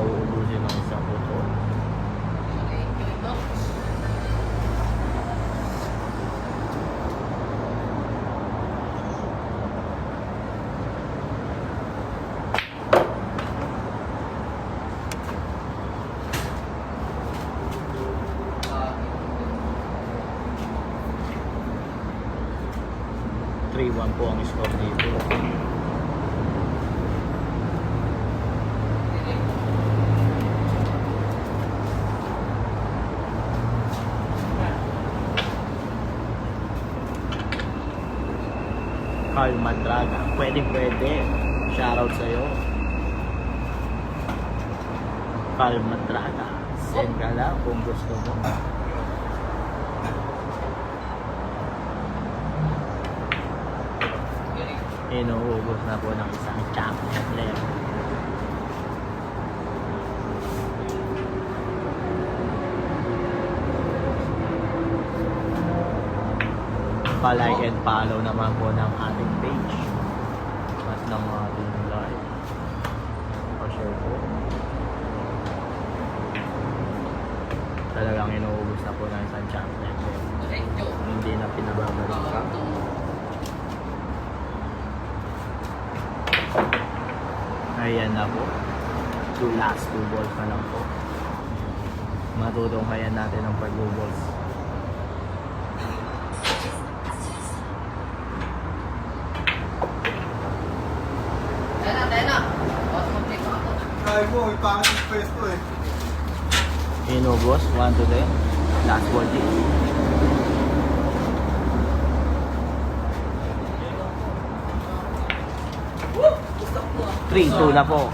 mauubusin ang isang buto. Three one po ang score dito. Carl Madraga. Pwede pwede. Shoutout sa'yo. Carl Madraga. Send ka lang kung gusto mo. Inuubos na po ng isang chocolate level. Pa-like and follow naman po ng ating page at ng ating live. Pa-share po. Talagang inuubos na po ng isang level. Hindi na pinababalik ka. Ayan na po. Two last two balls na lang po. Matutong kaya natin ang pag-balls. Tayo na, tayo na. Boss, mag-check Kaya mo, may pangit yung pwesto eh. Inubos, 1 to 10. Last ball din. Gusto ko ah. 3, 2 na po.